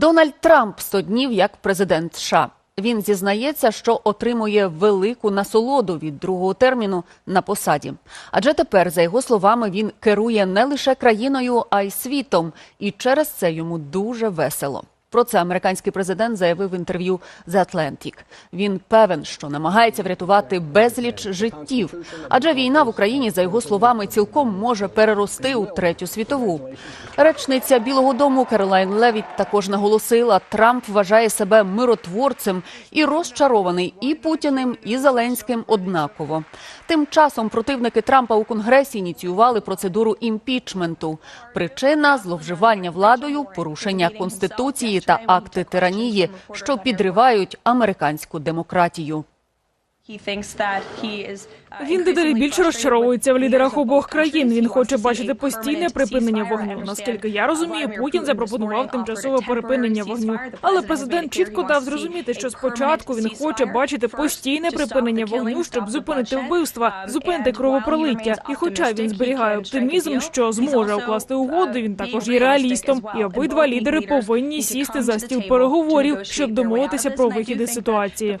Дональд Трамп 100 днів як президент США. Він зізнається, що отримує велику насолоду від другого терміну на посаді. Адже тепер, за його словами, він керує не лише країною, а й світом, і через це йому дуже весело. Про це американський президент заявив в інтерв'ю The Atlantic. Він певен, що намагається врятувати безліч життів, адже війна в Україні, за його словами, цілком може перерости у третю світову. Речниця Білого Дому Керолайн Левіт також наголосила, Трамп вважає себе миротворцем і розчарований і Путіним, і Зеленським однаково. Тим часом противники Трампа у Конгресі ініціювали процедуру імпічменту. Причина зловживання владою, порушення конституції та акти тиранії, що підривають американську демократію. Він дедалі більше розчаровується в лідерах обох країн. Він хоче бачити постійне припинення вогню. Наскільки я розумію, Путін запропонував тимчасове припинення вогню. Але президент чітко дав зрозуміти, що спочатку він хоче бачити постійне припинення вогню, щоб зупинити вбивства, зупинити кровопролиття. І, хоча він зберігає оптимізм, що зможе укласти угоду, він також є реалістом. І обидва лідери повинні сісти за стіл переговорів, щоб домовитися про вихід із ситуації.